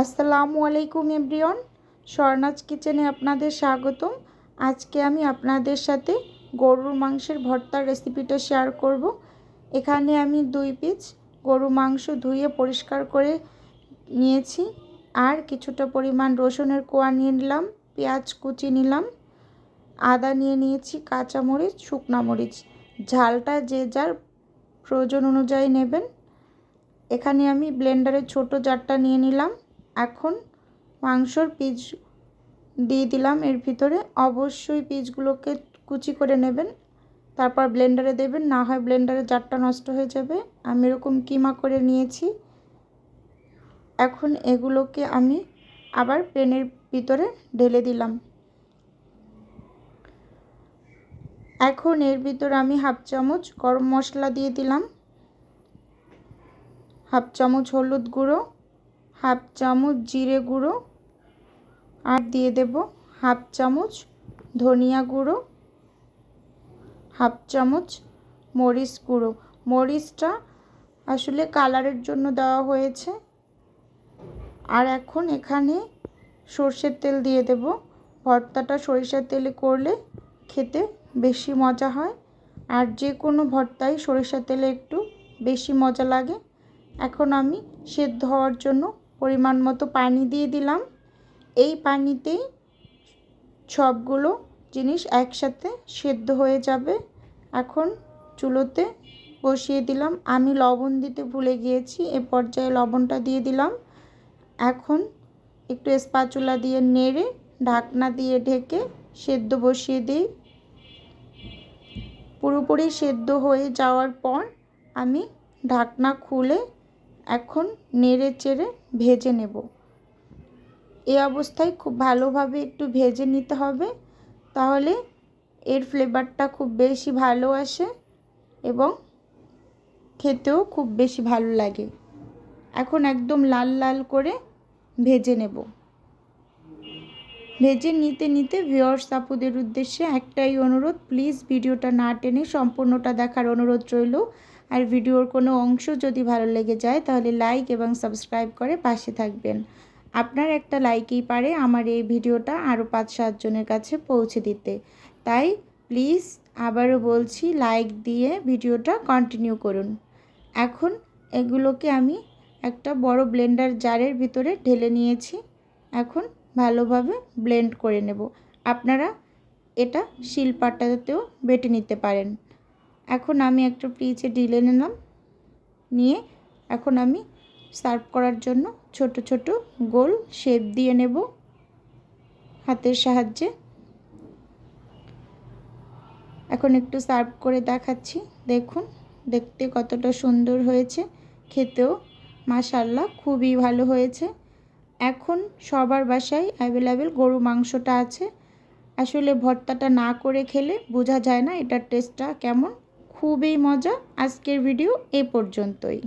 আসসালামু আলাইকুম এভরিওয়ান, স্বর্ণাজ কিচেনে আপনাদের স্বাগতম। আজকে আমি আপনাদের সাথে গরুর মাংসের ভর্তার রেসিপিটা শেয়ার করব। এখানে আমি দুই পিস গরু মাংস ধুয়ে পরিষ্কার করে নিয়েছি। আর কিছুটা পরিমাণ রসুনের কোয়া নিয়ে নিলাম, পেঁয়াজ কুচি নিলাম, আদা নিয়ে নিয়েছি, কাঁচামরিচ, শুকনা মরিচ। ঝালটা যে যার প্রয়োজন অনুযায়ী নেবেন। এখানে আমি ব্লেন্ডারের ছোট জারটা নিয়ে নিলাম। এখন মাংসর পিস দিয়ে দিলাম। এর ভিতরে অবশ্যই পিসগুলোকে কুচি করে নেবেন, তারপর ব্লেন্ডারে দেবেন। না হয় ব্লেন্ডারে জারটা নষ্ট হয়ে যাবে। আমি এরকম কিমা করে নিয়েছি। এখন এগুলোকে আমি আবার প্লেনের ভিতরে ঢেলে দিলাম। এখন এর ভিতরে আমি হাফ চামচ গরম মশলা দিয়ে দিলাম। হাফ চামচ হলুদ গুঁড়ো। হাফ চামচ জিরে গুঁড়ো আর দিয়ে দেব হাফ চামচ ধনিয়া গুঁড়ো, হাফ চামচ মরিচ গুঁড়ো। মরিচটা আসলে কালারের জন্য দেওয়া হয়েছে। আর এখন এখানে সর্ষের তেল দিয়ে দেব। ভর্তাটা সরিষার তেলে করলে খেতে বেশি মজা হয়। আর যে কোনো ভর্তাই সরিষার তেলে একটু বেশি মজা লাগে। এখন আমি সেদ্ধ হওয়ার জন্য পরিমাণ মতো পানি দিয়ে দিলাম। এই পানিতেই সবগুলো জিনিস একসাথে সেদ্ধ হয়ে যাবে। এখন চুলোতে বসিয়ে দিলাম। আমি লবণ দিতে ভুলে গিয়েছি, এ পর্যায়ে লবণটা দিয়ে দিলাম। এখন একটু স্পাচুলা দিয়ে নেড়ে ঢাকনা দিয়ে ঢেকে সেদ্ধ বসিয়ে দিই। পুরোপুরি সেদ্ধ হয়ে যাওয়ার পর আমি ঢাকনা খুলে এখন নেড়ে চেড়ে ভেজে নেব। এই অবস্থায় খুব ভালোভাবে একটু ভেজে নিতে হবে, তাহলে এর ফ্লেভারটা খুব বেশি ভালো আসে এবং খেতেও খুব বেশি ভালো লাগে। এখন একদম লাল লাল করে ভেজে নেব। ভেজে নিতে নিতে ভিওর্স আপুদের উদ্দেশ্যে একটাই অনুরোধ প্লিজ ভিডিওটা না টেনে সম্পূর্ণটা দেখার অনুরোধ রইল। আর ভিডিওর কোনো অংশ যদি ভালো লেগে যায়, তাহলে লাইক এবং সাবস্ক্রাইব করে পাশে থাকবেন। আপনার একটা লাইকই পারে আমার এই ভিডিওটা আরও পাঁচ সাতজনের কাছে পৌঁছে দিতে। তাই প্লিজ আবারও বলছি লাইক দিয়ে ভিডিওটা কন্টিনিউ করুন। এখন এগুলোকে আমি একটা বড় ব্লেন্ডার জারের ভিতরে ঢেলে নিয়েছি। এখন ভালোভাবে ব্লেন্ড করে নেব। আপনারা এটা শিলপাটাতেও বেটে নিতে পারেন। এখন আমি একটা পিচে ঢিলে নিলাম। নিয়ে এখন আমি সার্ভ করার জন্য ছোট ছোট গোল শেপ দিয়ে নেব হাতের সাহায্যে। এখন একটু সার্ভ করে দেখাচ্ছি। দেখুন, দেখতে কতটা সুন্দর হয়েছে। খেতেও মাশাল্লাহ খুবই ভালো হয়েছে। এখন সবার বাসায় অ্যাভেলেবেল গরু মাংসটা আছে। আসলে ভর্তাটা না করে খেলে বোঝা যায় না এটার টেস্টটা কেমন। খুবই মজা। আজকের ভিডিও এ পর্যন্তই।